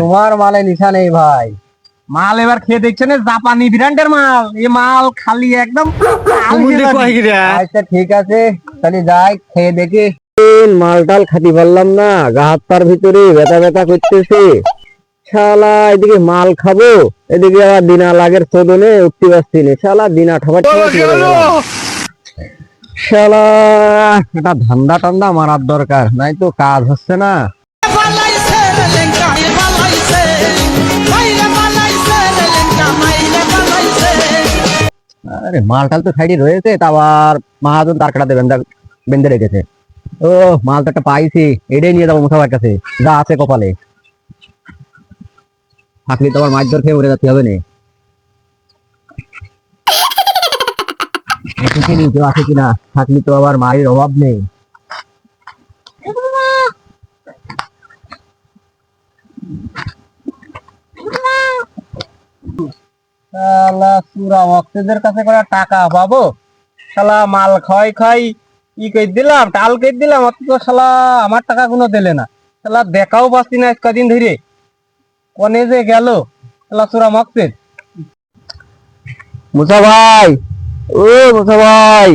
তোমার মালে নিশা নেই ভাই। মাল এবার খেয়ে দেখছেন জাপানি ব্র্যান্ডের মাল। এই মাল খালি একদম আচ্ছা ঠিক আছে। তাহলে যাই খেয়ে দেখি। মাল টাল খাতি পারলাম না গা হাত ভিতরে ব্যথা ব্যথা করতেছে। শালা এদিকে মাল খাব এদিকে আবার দিনা লাগের চোদনে উঠতে পারছি না। শালা দিনা ঠাবার শালা এটা ধান্দা টান্দা মারার দরকার নাই তো কাজ হচ্ছে না। আরে মাল টাল তো সাইডে রয়েছে, তা আবার মাহাজন তার কাটাতে বেঁধে বেঁধে রেখেছে। ও মাল তো একটা পাইছি, এটাই নিয়ে যাব মুসাফার কাছে, যা আছে কপালে। থাকলে তো আবার মাছ ধর খেয়ে মরে যাচ্ছে, হবে না। কেউ আছে কিনা? থাকলে তো আবার মায়ের অভাব নেই। শালা কাছে করে টাকা পাবো? শালা, মাল ই কই দিলাম, টাল কই দিলাম, অথচ শালা, আমার টাকা দিলে না। শালা, দেখাও পাচ্ছি না কদিন ধরে। কনে যে গেল, শালা মুসা ভাই, ও মুসা ভাই।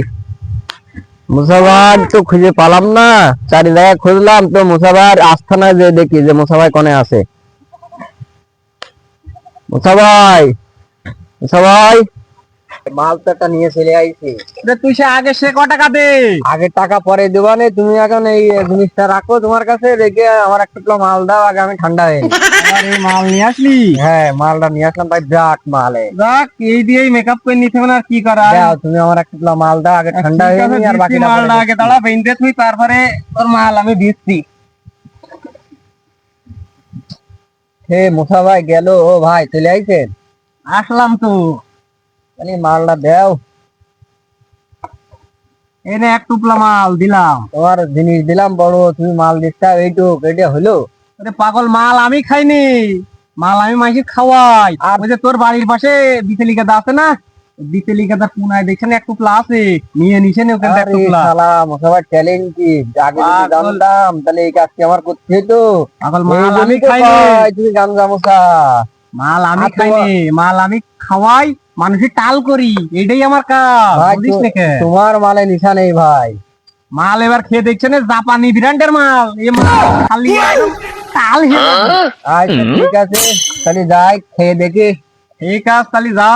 তো খুঁজে পালাম না চারি জায়গায় খুঁজলাম, তো মুসা ভাই আস্থানায় যে দেখি যে মুসা ভাই কোনে আছে। মুসা ভাই মুসা ভাই মাল তো একটা নিয়ে চলে আইছি। তুই সে আগে সে ক টাকা দে? আগে টাকা পরে দেবা নে তুমি এখন এই জিনিসটা রাখো তোমার কাছে রেখে আমার একটা কিলো মাল দাও আগে আমি ঠান্ডা হয়ে নিই। আর এই মাল নিয়ে আসলি? হ্যাঁ মালটা নিয়ে আসলাম ভাই বিরাট মালে। যাক এই দিয়েই মেকআপ করে নিতে হবে আর কি করা তুমি আমার একটা কিলো মাল দাও আগে ঠান্ডা হয়ে নি আর পরে মালটা আগে দাঁড়া বেঁধে তুই তারপরে তোর মাল আমি দিচ্ছি। হে মুসা ভাই গেল ও ভাই চলে আইছেন? আসলাম তো। তাহলে মালটা দাও। এনে এক টুপলা মাল দিলাম। তোমার জিনিস দিলাম বড় তুমি মাল দিচ্ছা এইটুক এটা হলো? আরে পাগল মাল আমি খাইনি। মাল আমি মাইকে খাওয়াই। আর- ওই যে তোর বাড়ির পাশে বিচেলি গাদা আছে না? বিচেলি গাদা পুনায় দেখছেন এক টুপলা আছে? নিয়ে নিছেন ওখানে এক আরে টুপলা শালা মুসা ভাই ট্যালেন্ট কি? আগে যদি। জানতাম তাহলে এই কাজটি আমার করতে হতো পাগল মাল আমি খাইনি। তুমি গাঞ্জা মুসা মাল আমি খাইনি মাল আমি খাওয়াই মানুষের টাল করি এটাই আমার কাজ বুঝিস নাকি? তোমার মালে নিশা নেই ভাই। মাল এবার খেয়ে দেখছে না জাপানি ব্র্যান্ডের মাল এ মাল খালি টাল আচ্ছা ঠিক আছে তাহলে যাই খেয়ে দেখি। ঠিক আছে তাহলে যা।